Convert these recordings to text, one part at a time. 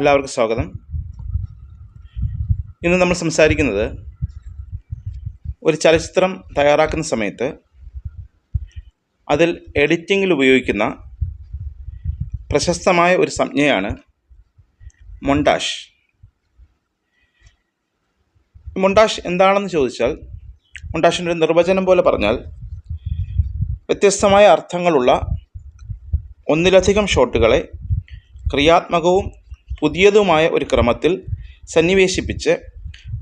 എല്ലാവർക്കും സ്വാഗതം. ഇന്ന് നമ്മൾ സംസാരിക്കുന്നത് ഒരു ചലച്ചിത്രം തയ്യാറാക്കുന്ന സമയത്ത് അതിൽ എഡിറ്റിങ്ങിൽ ഉപയോഗിക്കുന്ന പ്രശസ്തമായ ഒരു സംജ്ഞയാണ് മൊണ്ടാഷ്. മൊണ്ടാഷ് എന്താണെന്ന് ചോദിച്ചാൽ മൊണ്ടാഷിന്റെ ഒരു നിർവചനം പോലെ പറഞ്ഞാൽ വ്യത്യസ്തമായ അർത്ഥങ്ങളുള്ള ഒന്നിലധികം ഷോട്ടുകളെ ക്രിയാത്മകവും പുതിയതുമായ ഒരു ക്രമത്തിൽ സന്നിവേശിപ്പിച്ച്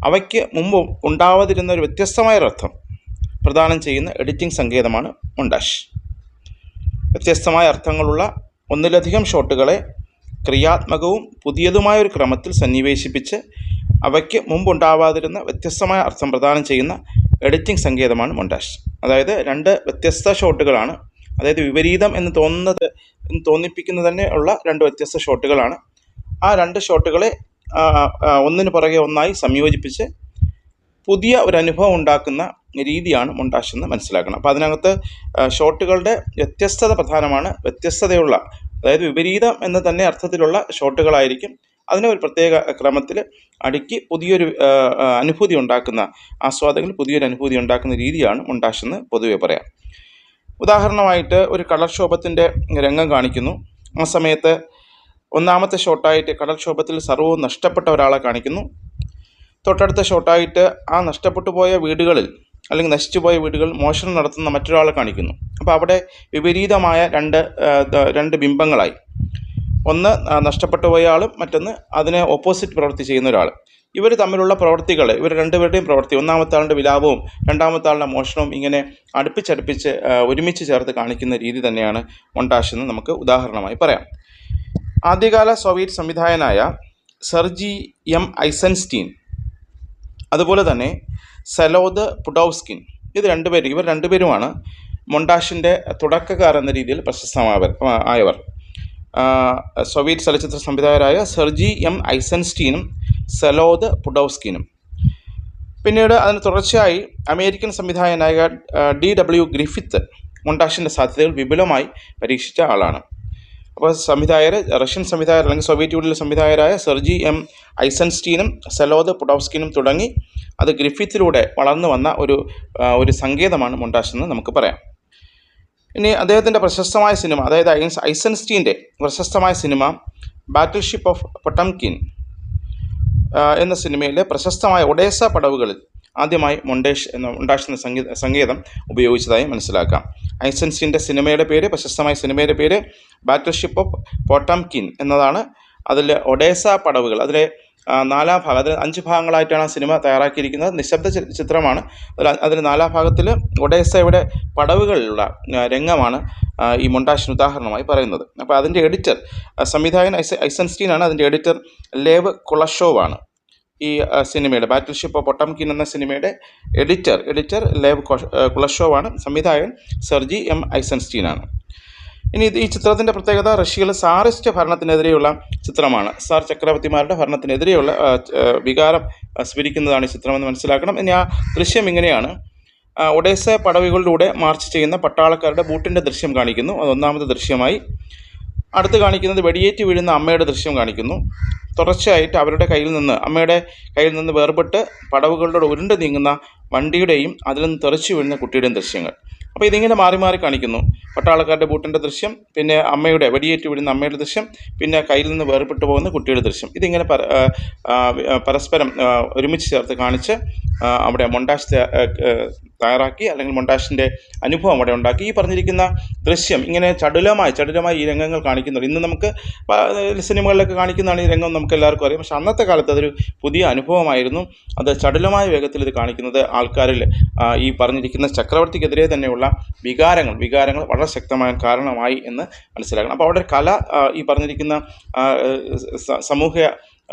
അവയ്ക്ക് മുമ്പ് ഉണ്ടാവാതിരുന്ന ഒരു വ്യത്യസ്തമായ ഒരർത്ഥം പ്രദാനം ചെയ്യുന്ന എഡിറ്റിംഗ് സങ്കേതമാണ് മൊണ്ടാഷ്. വ്യത്യസ്തമായ അർത്ഥങ്ങളുള്ള ഒന്നിലധികം ഷോട്ടുകളെ ക്രിയാത്മകവും പുതിയതുമായ ഒരു ക്രമത്തിൽ സന്നിവേശിപ്പിച്ച് അവയ്ക്ക് മുമ്പുണ്ടാവാതിരുന്ന വ്യത്യസ്തമായ അർത്ഥം പ്രദാനം ചെയ്യുന്ന എഡിറ്റിംഗ് സങ്കേതമാണ് മൊണ്ടാഷ്. അതായത് രണ്ട് വ്യത്യസ്ത ഷോട്ടുകളാണ്. അതായത് വിപരീതം എന്ന് തോന്നുന്നത് തോന്നിപ്പിക്കുന്നത് തന്നെ ഉള്ള രണ്ട് വ്യത്യസ്ത ഷോട്ടുകളാണ് ആ രണ്ട് ഷോട്ടുകളെ ഒന്നിന് പുറകെ ഒന്നായി സംയോജിപ്പിച്ച് പുതിയ ഒരു അനുഭവം ഉണ്ടാക്കുന്ന രീതിയാണ് മൊണ്ടാഷ് എന്ന് മനസ്സിലാക്കണം. അപ്പോൾ അതിനകത്ത് ഷോട്ടുകളുടെ വ്യത്യസ്തത പ്രധാനമാണ്. വ്യത്യസ്തതയുള്ള അതായത് വിപരീതം എന്ന് തന്നെ അർത്ഥത്തിലുള്ള ഷോട്ടുകളായിരിക്കും അതിനെ ഒരു പ്രത്യേക ക്രമത്തിൽ അടുക്കി പുതിയൊരു അനുഭൂതി ഉണ്ടാക്കുന്ന ആസ്വാദകന് പുതിയൊരു അനുഭൂതി ഉണ്ടാക്കുന്ന രീതിയാണ് മൊണ്ടാഷ് എന്ന് പൊതുവെ പറയാം. ഉദാഹരണമായിട്ട് ഒരു കടൽക്ഷോഭത്തിന്റെ രംഗം കാണിക്കുന്നു. ആ സമയത്ത് ഒന്നാമത്തെ ഷോട്ടായിട്ട് കടൽക്ഷോഭത്തിൽ സർവവും നഷ്ടപ്പെട്ട ഒരാളെ കാണിക്കുന്നു. തൊട്ടടുത്ത ഷോട്ടായിട്ട് ആ നഷ്ടപ്പെട്ടു പോയ വീടുകളിൽ അല്ലെങ്കിൽ നശിച്ചു പോയ വീടുകൾ മോഷണം നടത്തുന്ന മറ്റൊരാളെ കാണിക്കുന്നു. അപ്പോൾ അവിടെ വിപരീതമായ രണ്ട് രണ്ട് ബിംബങ്ങളായി. ഒന്ന് നഷ്ടപ്പെട്ടു പോയ ആളും മറ്റൊന്ന് അതിനെ ഓപ്പോസിറ്റ് പ്രവൃത്തി ചെയ്യുന്ന ഒരാൾ ഇവർ തമ്മിലുള്ള പ്രവൃത്തികൾ ഇവർ രണ്ടുപേരുടെയും പ്രവൃത്തി ഒന്നാമത്തെ ആളുടെ വിലാപവും രണ്ടാമത്തെ ആളുടെ മോഷണവും ഇങ്ങനെ അടുപ്പിച്ചടുപ്പിച്ച് ഒരുമിച്ച് ചേർത്ത് കാണിക്കുന്ന രീതി തന്നെയാണ് മൊണ്ടാഷ് എന്ന് നമുക്ക് ഉദാഹരണമായി പറയാം. ആദ്യകാല സോവിയറ്റ് സംവിധായകനായ സെർജി എം ഐസൻസ്റ്റീൻ അതുപോലെ തന്നെ സലോദ് പുഡോവ്സ്കിൻ ഇത് രണ്ടുപേരും ഇവർ രണ്ടുപേരുമാണ് മൊണ്ടാഷിന്റെ തുടക്കക്കാർ എന്ന രീതിയിൽ പ്രശസ്തമായവർ ആയവർ. സോവിയറ്റ് ചലച്ചിത്ര സംവിധായകരായ സെർജി എം ഐസൻസ്റ്റീനും സലോദ് പുഡോവ്സ്കിനും പിന്നീട് അതിന് തുടർച്ചയായി അമേരിക്കൻ സംവിധായകനായ ഡി ഡബ്ല്യു ഗ്രിഫിത്ത് മൊണ്ടാഷിന്റെ സാധ്യതകൾ വിപുലമായി പരീക്ഷിച്ച ആളാണ്. അപ്പോൾ സംവിധായകർ റഷ്യൻ സംവിധായകർ അല്ലെങ്കിൽ സോവിയറ്റ് യൂണിയനിലെ സംവിധായകരായ സെർജി എം ഐസൻസ്റ്റീനും സെലോദ് പുഡോവ്സ്കിനും തുടങ്ങി അത് ഗ്രിഫിത്തിലൂടെ വളർന്നു വന്ന ഒരു ഒരു സങ്കേതമാണ് മൊണ്ടാഷ് എന്ന് നമുക്ക് പറയാം. ഇനി അദ്ദേഹത്തിന്റെ പ്രശസ്തമായ സിനിമ അതായത് ഐൻസ് ഐസൻസ്റ്റീന്റെ പ്രശസ്തമായ സിനിമ ബാറ്റിൽഷിപ്പ് ഓഫ് പൊട്ടംകിൻ എന്ന സിനിമയിലെ പ്രശസ്തമായ ഒഡേസ പടവുകളിൽ ആദ്യമായി മൊണ്ടേഷ് എന്ന മൊണ്ടാഷ് എന്ന സംഗീത സംഗീതം ഉപയോഗിച്ചതായി മനസ്സിലാക്കാം. ഐസൻസിന്റെ സിനിമയുടെ പേര് പ്രശസ്തമായ സിനിമയുടെ പേര് ബാറ്റർഷിപ്പ് ഓഫ് പോട്ടംകിൻ എന്നതാണ്. അതിൽ ഒഡേസ പടവുകൾ അതിലെ നാലാം ഭാഗം അതിൽ അഞ്ച് ഭാഗങ്ങളായിട്ടാണ് ആ സിനിമ തയ്യാറാക്കിയിരിക്കുന്നത്. നിശബ്ദ ചിത്രമാണ്. അതിൽ അതിൽ നാലാം ഭാഗത്തിൽ ഒഡേസയുടെ പടവുകളിലുള്ള രംഗമാണ് ഈ മൊണ്ടാഷിന് ഉദാഹരണമായി പറയുന്നത്. അപ്പോൾ അതിന്റെ എഡിറ്റർ സംവിധായകൻ ഐസ ഐസൻസ്റ്റീനാണ്. അതിന്റെ എഡിറ്റർ ലേവ് കുളഷോവാണ്. ഈ സിനിമയുടെ ബാറ്റിൽ ഷിപ്പ് പൊട്ടംകിൻ എന്ന സിനിമയുടെ എഡിറ്റർ എഡിറ്റർ ലേവ് കുളഷോവാണ് സംവിധായകൻ സെർജി എം ഐസൻസ്റ്റീൻ ആണ്. ഇനി ഈ ചിത്രത്തിന്റെ പ്രത്യേകത റഷ്യയിലെ സാറിസ്റ്റ് ഭരണത്തിനെതിരെയുള്ള ചിത്രമാണ്. സാർ ചക്രവർത്തിമാരുടെ ഭരണത്തിനെതിരെയുള്ള വികാരം സ്വീകരിക്കുന്നതാണ് ഈ ചിത്രമെന്ന് മനസ്സിലാക്കണം. ഇനി ആ ദൃശ്യം ഇങ്ങനെയാണ്. ഒഡേസ പടവുകളിലൂടെ മാർച്ച് ചെയ്യുന്ന പട്ടാളക്കാരുടെ ബൂട്ടിന്റെ ദൃശ്യം കാണിക്കുന്നു. അത് ഒന്നാമത്തെ ദൃശ്യമായി. അടുത്ത് കാണിക്കുന്നത് വെടിയേറ്റ് വീഴുന്ന അമ്മയുടെ ദൃശ്യം കാണിക്കുന്നു. തുടർച്ചയായിട്ട് അവരുടെ കയ്യിൽ നിന്ന് അമ്മയുടെ കയ്യിൽ നിന്ന് വേർപെട്ട് പടവുകളുടെ ഉരുണ്ട് നീങ്ങുന്ന വണ്ടിയുടെയും അതിൽ നിന്ന് തെറിച്ചു വീഴുന്ന കുട്ടിയുടെയും ദൃശ്യങ്ങൾ. അപ്പോൾ ഇതിങ്ങനെ മാറി മാറി കാണിക്കുന്നു. പട്ടാളക്കാരുടെ ബൂട്ടിന്റെ ദൃശ്യം പിന്നെ അമ്മയുടെ വെടിയേറ്റ് വീഴുന്ന അമ്മയുടെ ദൃശ്യം പിന്നെ കയ്യിൽ നിന്ന് വേർപെട്ട് പോകുന്ന കുട്ടിയുടെ ദൃശ്യം. ഇതിങ്ങനെ പരസ്പരം ഒരുമിച്ച് ചേർത്ത് കാണിച്ച് അവിടെ മൊണ്ടാഷ് തയ്യാറാക്കി അല്ലെങ്കിൽ മൊണ്ടാഷിന്റെ അനുഭവം അവിടെ ഉണ്ടാക്കി. ഈ പറഞ്ഞിരിക്കുന്ന ദൃശ്യം ഇങ്ങനെ ചടുലമായി ചടുലമായി ഈ രംഗങ്ങൾ കാണിക്കുന്നുണ്ട്. ഇന്ന് നമുക്ക് സിനിമകളിലൊക്കെ കാണിക്കുന്നതാണ് ഈ രംഗം നമുക്ക് എല്ലാവർക്കും അറിയാം. പക്ഷെ അന്നത്തെ കാലത്ത് അതൊരു പുതിയ അനുഭവമായിരുന്നു. അത് ചടുലമായ വേഗത്തിൽ ഇത് കാണിക്കുന്നത് ആൾക്കാരിൽ ഈ പറഞ്ഞിരിക്കുന്ന ചക്രവർത്തിക്കെതിരെ തന്നെയുള്ള വികാരങ്ങൾ വികാരങ്ങൾ വളരെ ശക്തമായ കാരണമായി എന്ന് മനസ്സിലാക്കണം. അപ്പോൾ അവിടെ കല ഈ പറഞ്ഞിരിക്കുന്ന സമൂഹ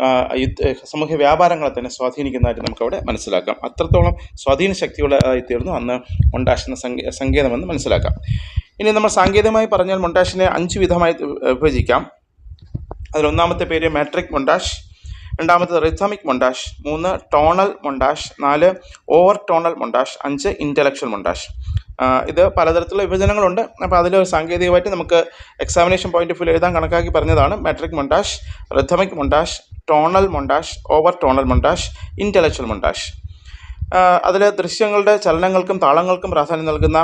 ആ, യുദ്ധ സമൂഹ വ്യാപാരങ്ങളെ തന്നെ സ്വാധീനിക്കുന്നതായിട്ട് നമുക്കവിടെ മനസ്സിലാക്കാം. അത്രത്തോളം സ്വാധീന ശക്തിയുള്ള തീർന്നു അന്ന് മൊണ്ടാഷ് എന്ന സംഗീ സംഗീതമെന്ന് മനസ്സിലാക്കാം. ഇനി നമ്മൾ സാങ്കേതികമായി പറഞ്ഞാൽ മൊണ്ടാഷിനെ അഞ്ച് വിധമായി വിഭജിക്കാം. അതിലൊന്നാമത്തെ പേര് മാട്രിക് മൊണ്ടാഷ് രണ്ടാമത്തത് റിഥമിക് മൊണ്ടാഷ് മൂന്ന് ടോണൽ മൊണ്ടാഷ് നാല് ഓവർ ടോണൽ മൊണ്ടാഷ് അഞ്ച് ഇന്റലക്ച്വൽ മൊണ്ടാഷ്. ഇത് പലതരത്തിലുള്ള വിഭജനങ്ങളുണ്ട്. അപ്പോൾ അതിൽ സാങ്കേതികമായിട്ട് നമുക്ക് എക്സാമിനേഷൻ പോയിന്റ് ഓഫ് വ്യൂ എഴുതാൻ കണക്കാക്കി പറഞ്ഞതാണ്. Metric montage rhythmic montage tonal montage overtonal montage intellectual montage അതിൽ ദൃശ്യങ്ങളുടെ ചലനങ്ങൾക്കും താളങ്ങൾക്കും പ്രാധാന്യം നൽകുന്ന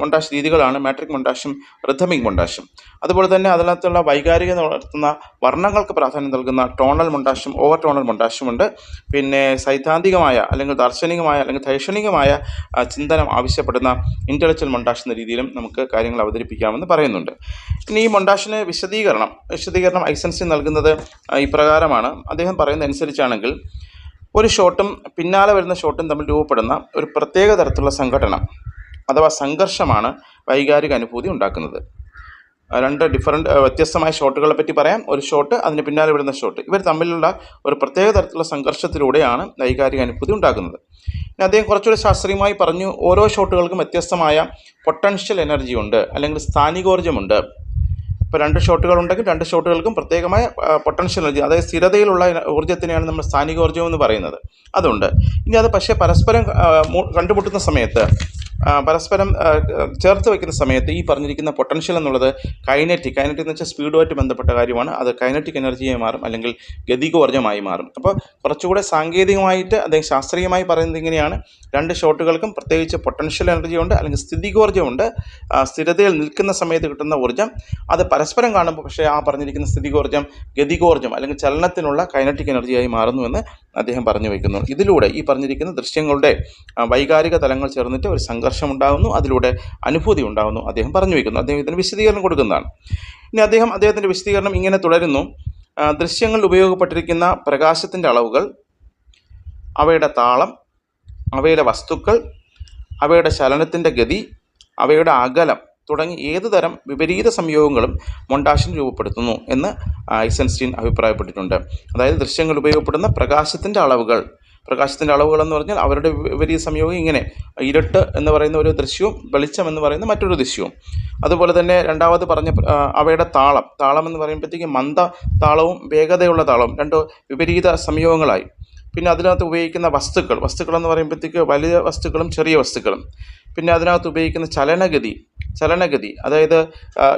മൊണ്ടാഷ് രീതികളാണ് മാട്രിക് മൊണ്ടാഷും റിഥമിക് മൊണ്ടാഷും അതുപോലെ തന്നെ അതിനകത്തുള്ള വൈകാരികത വളർത്തുന്ന വർണങ്ങൾക്ക് പ്രാധാന്യം നൽകുന്ന ടോണൽ മൊണ്ടാഷും ഓവർ ടോണൽ മൊണ്ടാഷുമുണ്ട് പിന്നെ സൈദ്ധാന്തികമായ അല്ലെങ്കിൽ ദാർശനികമായ അല്ലെങ്കിൽ ദൈക്ഷണികമായ ചിന്തനം ആവശ്യപ്പെടുന്ന ഇന്റലക്ച്വൽ മൊണ്ടാഷ് എന്ന രീതിയിലും നമുക്ക് കാര്യങ്ങൾ അവതരിപ്പിക്കാമെന്ന് പറയുന്നുണ്ട്. ഇനി ഈ മൊണ്ടാഷിന് വിശദീകരണം വിശദീകരണം ഐസൻസി നൽകുന്നത് ഇപ്രകാരമാണ്. അദ്ദേഹം പറയുന്ന അനുസരിച്ചാണെങ്കിൽ ഒരു ഷോട്ടും പിന്നാലെ വരുന്ന ഷോട്ടും തമ്മിൽ രൂപപ്പെടുന്ന ഒരു പ്രത്യേക തരത്തിലുള്ള സംഘടന അഥവാ സംഘർഷമാണ് വൈകാരിക അനുഭൂതി ഉണ്ടാക്കുന്നത്. രണ്ട് ഡിഫറന്റ് വ്യത്യസ്തമായ ഷോട്ടുകളെ പറ്റി പറയാം. ഒരു ഷോട്ട് അതിന് പിന്നാലെ വിടുന്ന ഷോട്ട് ഇവർ തമ്മിലുള്ള ഒരു പ്രത്യേക തരത്തിലുള്ള സംഘർഷത്തിലൂടെയാണ് വൈകാരിക അനുഭൂതി ഉണ്ടാക്കുന്നത് പിന്നെ അദ്ദേഹം കുറച്ചുകൂടി ശാസ്ത്രീയമായി പറഞ്ഞു ഓരോ ഷോട്ടുകൾക്കും വ്യത്യസ്തമായ പൊട്ടൻഷ്യൽ എനർജി ഉണ്ട് അല്ലെങ്കിൽ സ്ഥാനികോർജമുണ്ട് ഇപ്പോൾ രണ്ട് ഷോട്ടുകൾ ഉണ്ടെങ്കിൽ രണ്ട് ഷോട്ടുകൾക്കും പ്രത്യേകമായ പൊട്ടൻഷ്യൽ എനർജി അതായത് സ്ഥിരതയിലുള്ള ഊർജത്തിനെയാണ് നമ്മൾ സ്ഥാനികോർജം എന്ന് പറയുന്നത്. അതുണ്ട്. ഇനി അത് പക്ഷേ പരസ്പരം കണ്ടുമുട്ടുന്ന സമയത്ത് പരസ്പരം ചേർത്ത് വയ്ക്കുന്ന സമയത്ത് ഈ പറഞ്ഞിരിക്കുന്ന പൊട്ടൻഷ്യൽ എന്നുള്ളത് കൈനറ്റിക് കൈനറ്റിക് എന്ന് വെച്ചാൽ സ്പീഡുമായിട്ട് ബന്ധപ്പെട്ട കാര്യമാണ്. അത് കൈനറ്റിക് എനർജിയായി മാറും അല്ലെങ്കിൽ ഗതികോർജമായി മാറും. അപ്പോൾ കുറച്ചുകൂടെ സാങ്കേതികമായിട്ട് അദ്ദേഹം ശാസ്ത്രീയമായി പറയുന്നത് ഇങ്ങനെയാണ്. രണ്ട് ഷോട്ടുകൾക്കും പ്രത്യേകിച്ച് പൊട്ടൻഷ്യൽ എനർജി ഉണ്ട് അല്ലെങ്കിൽ സ്ഥിതികോർജമുണ്ട്. സ്ഥിരതയിൽ നിൽക്കുന്ന സമയത്ത് കിട്ടുന്ന ഊർജം. അത് പരസ്പരം കാണുമ്പോൾ പക്ഷേ ആ പറഞ്ഞിരിക്കുന്ന സ്ഥിതികോർജം ഗതികോർജം അല്ലെങ്കിൽ ചലനത്തിനുള്ള കൈനറ്റിക് എനർജിയായി മാറുന്നുവെന്ന് അദ്ദേഹം പറഞ്ഞു വയ്ക്കുന്നു ഇതിലൂടെ ഈ പറഞ്ഞിരിക്കുന്ന ദൃശ്യങ്ങളുടെ വൈകാരിക തലങ്ങൾ ചേർന്നിട്ട് ഒരു സംഘർഷം ഉണ്ടാകുന്നു അതിലൂടെ അനുഭൂതി ഉണ്ടാകുന്നു അദ്ദേഹം പറഞ്ഞു വയ്ക്കുന്നു അദ്ദേഹം ഇതിന് വിശദീകരണം കൊടുക്കുന്നതാണ്. ഇനി അദ്ദേഹം അദ്ദേഹത്തിന്റെ വിശദീകരണം ഇങ്ങനെ തുടരുന്നു. ദൃശ്യങ്ങളിൽ ഉപയോഗപ്പെട്ടിരിക്കുന്ന പ്രകാശത്തിന്റെ അളവുകൾ അവയുടെ താളം അവയുടെ വസ്തുക്കൾ അവയുടെ ചലനത്തിന്റെ ഗതി അവയുടെ അകലം തുടങ്ങി ഏതു തരം വിപരീത സംയോഗങ്ങളും മൊണ്ടാഷിന് രൂപപ്പെടുത്തുന്നു എന്ന് ഐസൻസ്റ്റീൻ അഭിപ്രായപ്പെട്ടിട്ടുണ്ട്. അതായത് ദൃശ്യങ്ങൾ ഉപയോഗപ്പെടുന്ന പ്രകാശത്തിന്റെ അളവുകൾ. പ്രകാശത്തിന്റെ അളവുകൾ എന്ന് പറഞ്ഞാൽ അവരുടെ വിപരീത സംയോഗം ഇങ്ങനെ ഇരുട്ട് എന്ന് പറയുന്ന ഒരു ദൃശ്യവും വെളിച്ചം എന്ന് പറയുന്ന മറ്റൊരു ദൃശ്യവും. അതുപോലെ തന്നെ രണ്ടാമത് പറഞ്ഞ അവയുടെ താളം. താളം എന്ന് പറയുമ്പോഴത്തേക്ക് മന്ദ താളവും വേഗതയുള്ള താളവും രണ്ട് വിപരീത സംയോഗങ്ങളായി. പിന്നെ അതിനകത്ത് ഉപയോഗിക്കുന്ന വസ്തുക്കൾ. വസ്തുക്കൾ എന്ന് പറയുമ്പോഴത്തേക്ക് വലിയ വസ്തുക്കളും ചെറിയ വസ്തുക്കളും. പിന്നെ അതിനകത്ത് ഉപയോഗിക്കുന്ന ചലനഗതി ചലനഗതി അതായത്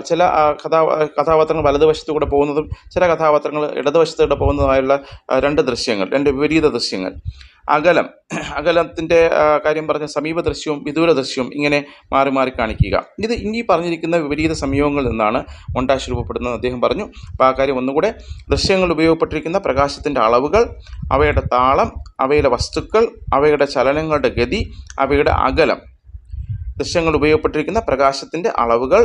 ചില കഥാ കഥാപാത്രങ്ങൾ വലതുവശത്തു കൂടെ പോകുന്നതും ചില കഥാപാത്രങ്ങൾ ഇടതുവശത്തൂടെ പോകുന്നതുമായുള്ള ആ, രണ്ട് ദൃശ്യങ്ങൾ രണ്ട് വിപരീത ദൃശ്യങ്ങൾ. അകലം അകലത്തിന്റെ കാര്യം പറഞ്ഞ സമീപ ദൃശ്യവും വിദൂര ദൃശ്യവും ഇങ്ങനെ മാറി മാറി കാണിക്കുക. ഇത് ഇനി പറഞ്ഞിരിക്കുന്ന വിപരീത സംയോഗങ്ങളിൽ നിന്നാണ് മൊണ്ടാഷ് രൂപപ്പെടുന്നത് അദ്ദേഹം പറഞ്ഞു. അപ്പോൾ ആ കാര്യം ഒന്നുകൂടെ ദൃശ്യങ്ങൾ ഉപയോഗപ്പെട്ടിരിക്കുന്ന പ്രകാശത്തിന്റെ അളവുകൾ അവയുടെ താളം അവയുടെ വസ്തുക്കൾ അവയുടെ ചലനങ്ങളുടെ ഗതി അവയുടെ അകലം ദൃശ്യങ്ങൾ ഉപയോഗപ്പെട്ടിരിക്കുന്ന പ്രകാശത്തിന്റെ അളവുകൾ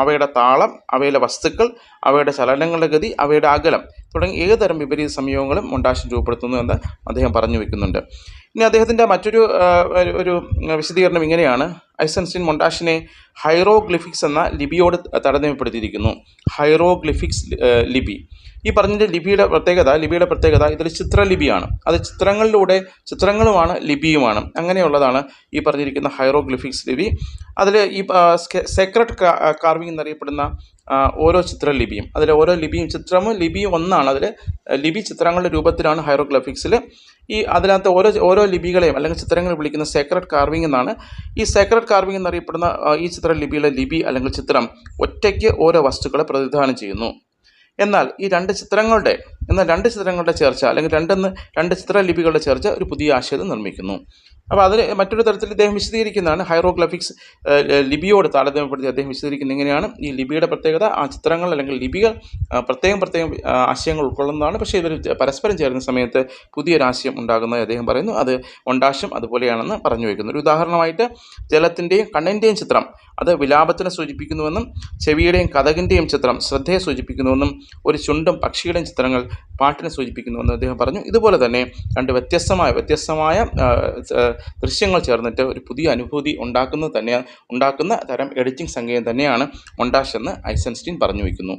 അവയുടെ താളം അവയിലെ വസ്തുക്കൾ അവയുടെ ചലനങ്ങളുടെ ഗതി അവയുടെ അകലം തുടങ്ങി ഏതുതരം വിപരീത സംയോഗങ്ങളും മൊണ്ടാഷൻ രൂപപ്പെടുത്തുന്നു എന്ന് അദ്ദേഹം പറഞ്ഞു വെക്കുന്നുണ്ട്. ഇനി അദ്ദേഹത്തിന്റെ മറ്റൊരു ഒരു- വിശദീകരണം ഇങ്ങനെയാണ്. ഐസൻസ്റ്റീൻ മൊണ്ടാഷിനെ ഹൈറോഗ്ലിഫിക്സ് എന്ന ലിപിയോട് താരതമ്യപ്പെടുത്തിയിരിക്കുന്നു. ഹൈറോഗ്ലിഫിക്സ് ലിപി. ഈ പറഞ്ഞ ലിപിയുടെ പ്രത്യേകത ലിപിയുടെ പ്രത്യേകത ഇതിൽ ചിത്രലിപിയാണ്. അത് ചിത്രങ്ങളിലൂടെ ചിത്രങ്ങളുമാണ് ലിപിയുമാണ്. അങ്ങനെയുള്ളതാണ് ഈ പറഞ്ഞിരിക്കുന്ന ഹൈറോഗ്ലിഫിക്സ് ലിപി. അതിൽ ഈ സെക്രട്ട് കാർവിംഗ് എന്നറിയപ്പെടുന്ന ഓരോ ചിത്രലിപിയും. അതിൽ ഓരോ ലിപിയും ചിത്രവും ലിപിയും ഒന്നാണ്. അതിൽ ലിപി ചിത്രങ്ങളുടെ രൂപത്തിലാണ് ഹൈറോഗ്ലിഫിക്സിൽ ഈ അതിനകത്ത് ഓരോ ഓരോ ലിപികളെയും അല്ലെങ്കിൽ ചിത്രങ്ങൾ വിളിക്കുന്ന സേക്രട്ട് കാർവിംഗ് എന്നാണ് ഈ സേക്രട്ട് കാർവിംഗ് എന്നറിയപ്പെടുന്ന ഈ ചിത്ര ലിപിയിലെ ലിപി അല്ലെങ്കിൽ ചിത്രം ഒറ്റയ്ക്ക് ഓരോ വസ്തുക്കളെ പ്രതിനിധാനം ചെയ്യുന്നു. എന്നാൽ ഈ രണ്ട് ചിത്രങ്ങളുടെ എന്നാൽ രണ്ട് ചിത്രങ്ങളുടെ ചേർച്ച അല്ലെങ്കിൽ രണ്ടെന്ന് രണ്ട് ചിത്രലിപികളുടെ ചേർച്ച ഒരു പുതിയ ആശയത്തെ നിർമ്മിക്കുന്നു. അപ്പോൾ അതിൽ മറ്റൊരു തരത്തിൽ ഇദ്ദേഹം വിശദീകരിക്കുന്നതാണ്. ഹൈറോഗ്ലഫിക്സ് ലിപിയോട് താരതമ്യപ്പെടുത്തി അദ്ദേഹം വിശദീകരിക്കുന്നത് ഇങ്ങനെയാണ്. ഈ ലിപിയുടെ പ്രത്യേകത ആ ചിത്രങ്ങൾ അല്ലെങ്കിൽ ലിപികൾ പ്രത്യേകം പ്രത്യേകം ആശയങ്ങൾ ഉൾക്കൊള്ളുന്നതാണ്. പക്ഷേ ഇവർ പരസ്പരം ചേരുന്ന സമയത്ത് പുതിയൊരാശയം ഉണ്ടാകുന്നതായി അദ്ദേഹം പറയുന്നു. അത് ഒണ്ടാശം അതുപോലെയാണെന്ന് പറഞ്ഞു വയ്ക്കുന്നു ഒരു ഉദാഹരണമായിട്ട് ജലത്തിന്റെയും കണ്ണിന്റെയും ചിത്രം അത് വിലാപത്തിനെ സൂചിപ്പിക്കുന്നുവെന്നും ചെവിയുടെയും കഥകിന്റെയും ചിത്രം ശ്രദ്ധയെ സൂചിപ്പിക്കുന്നുവെന്നും ഒരു ചുണ്ടും പക്ഷിയുടെയും ചിത്രങ്ങൾ പാട്ടിനെ സൂചിപ്പിക്കുന്നുവെന്ന് അദ്ദേഹം പറഞ്ഞു. ഇതുപോലെ തന്നെ രണ്ട് വ്യത്യസ്തമായ വ്യത്യസ്തമായ ദൃശ്യങ്ങൾ ചേർന്നിട്ട് ഒരു പുതിയ അനുഭൂതി ഉണ്ടാക്കുന്നത് തന്നെ ഉണ്ടാക്കുന്ന തരം എഡിറ്റിംഗ് സംഗീതം തന്നെയാണ് മൊണ്ടാഷ് എന്ന് ഐസൻസ്റ്റീൻ പറഞ്ഞു വയ്ക്കുന്നു.